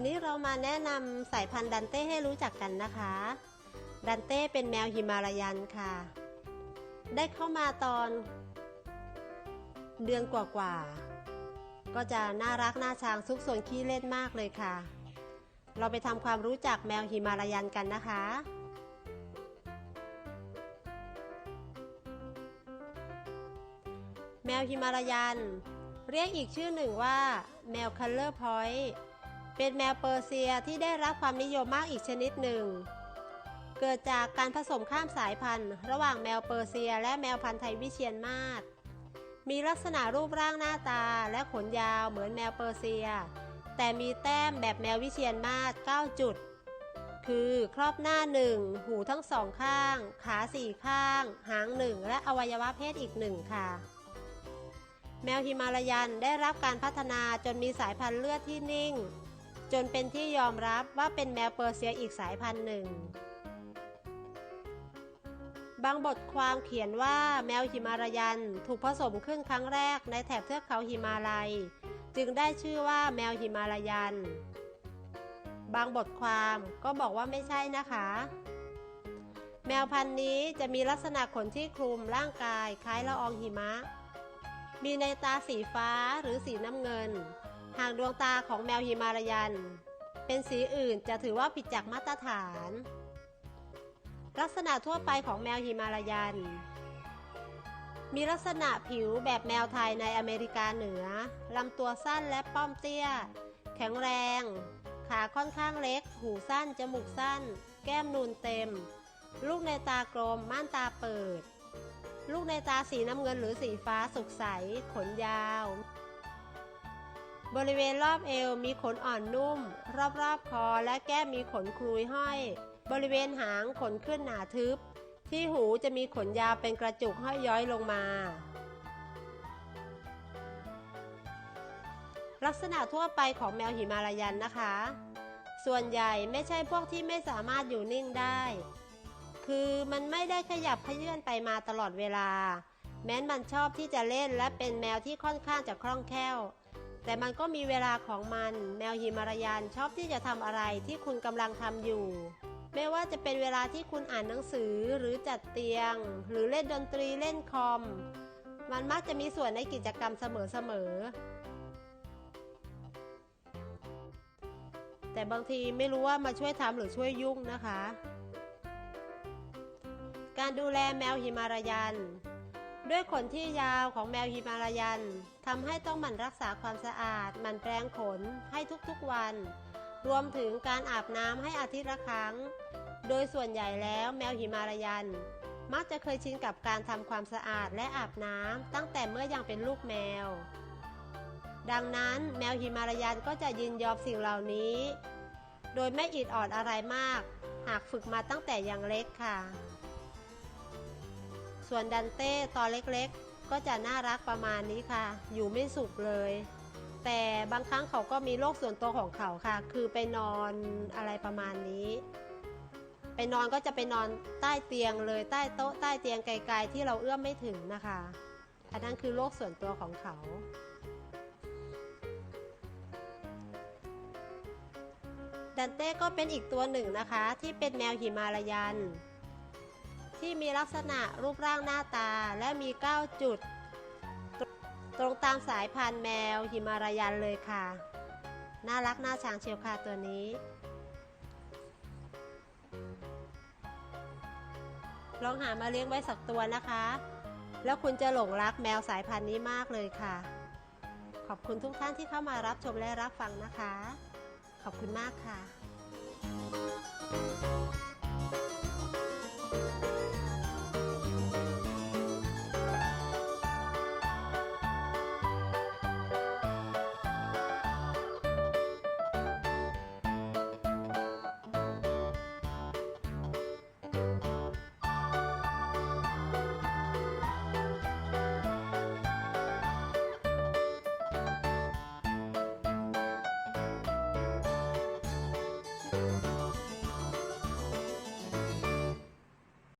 วันนี้เรามาแนะนำสายพันธุ์ดันเต้ให้รู้จักกันนะคะ ดันเต้เป็นแมวฮิมาลายันค่ะ ได้เข้ามาตอน เดือนกว่าๆ ก็จะน่ารักน่าชังซุกซนขี้เล่นมากเลยค่ะ เราไปทำความรู้จักแมวฮิมาลายันกันนะคะแมวฮิมาลายัน เรียกอีกชื่อหนึ่งว่า แมวคัลเลอร์พอยต์ เป็นแมวเปอร์เซียที่ได้รับความนิยมมากอีกชนิดหนึ่ง เกิดจากการผสมข้ามสายพันธุ์ ระหว่างแมวเปอร์เซียและแมวพันธุ์ไทยวิเชียนมาศ มีลักษณะรูปร่างหน้าตาและขนยาวเหมือนแมวเปอร์เซีย แต่มีแต้มแบบแมววิเชียนมาศ 9 จุด คือครอบหน้าหนึ่งหูทั้งสองข้าง ขาสี่ข้าง หางหนึ่งและอวัยวะเพศอีกหนึ่งค่ะแมวฮิมาลายันได้รับการพัฒนาจนมีสายพันธุ์เลือดที่นิ่ง จนเป็นที่ยอมรับว่าเป็นแมวเปอร์เซียอีกสายพันธุ์หนึ่ง บางบทความเขียนว่าแมวฮิมาลายันถูกผสมขึ้นครั้งแรกในแถบเทือกเขาฮิมาลัย จึงได้ชื่อว่าแมวฮิมาลายัน บางบทความก็บอกว่าไม่ใช่นะคะ แมวพันธุ์นี้จะมีลักษณะขนที่คลุมร่างกายคล้ายละอองหิมะ มีในตาสีฟ้าหรือสีน้ำเงินากดวงตาของแมวฮิมาลายัน เป็นสีอื่นจะถือว่าผิดจากมาตรฐาน ลักษณะทั่วไปของแมวฮิมาลายัน มีลักษณะผิวแบบแมวไทยในอเมริกาเหนือลำตัวสั้นและป้อมเตี้ย แข็งแรง ขาค่อนข้างเล็ก หูสั้น จมูกสั้น แก้มนูนเต็ม ลูกในตากลม ม่านตาเปิด ลูกในตาสีน้ำเงินหรือสีฟ้าสุกใส ขนยาว บริเวณรอบเอวมีขนอ่อนนุ่ม รอบๆคอและแก้มมีขนคลุยห้อย บริเวณหางขนขึ้นหนาทึบ ที่หูจะมีขนยาวเป็นกระจุกห้อยย้อยลงมา ลักษณะทั่วไปของแมวหิมาลายันนะคะ ส่วนใหญ่ไม่ใช่พวกที่ไม่สามารถอยู่นิ่งได้ คือมันไม่ได้ขยับขยื่นไปมาตลอดเวลา แม้นมันชอบที่จะเล่นและเป็นแมวที่ค่อนข้างจะคล่องแคล่ว แต่มันก็มีเวลาของมัน แมวหิมาลายันชอบที่จะทำอะไรที่คุณกำลังทำอยู่ ไม่ว่าจะเป็นเวลาที่คุณอ่านหนังสือหรือจัดเตียง หรือเล่นดนตรีเล่นคอม มันมักจะมีส่วนในกิจกรรมเสมอๆแต่บางทีไม่รู้ว่ามาช่วยทำหรือช่วยยุ่งนะคะ การดูแลแมวหิมาลายัน ด้วยขนที่ยาวของแมวหิมาลายัน ทำให้ต้องหมั่นรักษาความสะอาดหมั่นแปรงขนให้ทุกๆวัน รวมถึงการอาบน้ำให้อาทิตย์ละครั้ง โดยส่วนใหญ่แล้วแมวหิมาลายัน มักจะเคยชินกับการทำความสะอาดและอาบน้ำตั้งแต่เมื่อยังเป็นลูกแมว ดังนั้นแมวหิมาลายันก็จะยินยอมสิ่งเหล่านี้ โดยไม่อิดออดอะไรมาก หากฝึกมาตั้งแต่ยังเล็กค่ะ ส่วนดันเต้ตอนเล็กๆ ก็จะน่ารักประมาณนี้ค่ะ อยู่ไม่สุขเลย แต่บางครั้งเขาก็มีโรคส่วนตัวของเขาค่ะ คือไปนอนอะไรประมาณนี้ ไปนอนก็จะไปนอนใต้เตียงเลยใต้โต๊ะใต้เตียงไกลๆที่เราเอื้อมไม่ถึงนะคะ อันนั้นคือโรคส่วนตัวของเขาดันเต้ก็เป็นอีกตัวหนึ่งนะคะ ที่เป็นแมวหิมาลายัน ที่มีลักษณะรูปร่างหน้าตาและมี 9 จุด ตรงตามสายพันธุ์แมวหิมาลายันเลยค่ะ น่ารักน่าชังเชียวค่ะตัวนี้ ลองหามาเลี้ยงไว้สักตัวนะคะ แล้วคุณจะหลงรักแมวสายพันธุ์นี้มากเลยค่ะ ขอบคุณทุกท่านที่เข้ามารับชมและรับฟังนะคะ ขอบคุณมากค่ะ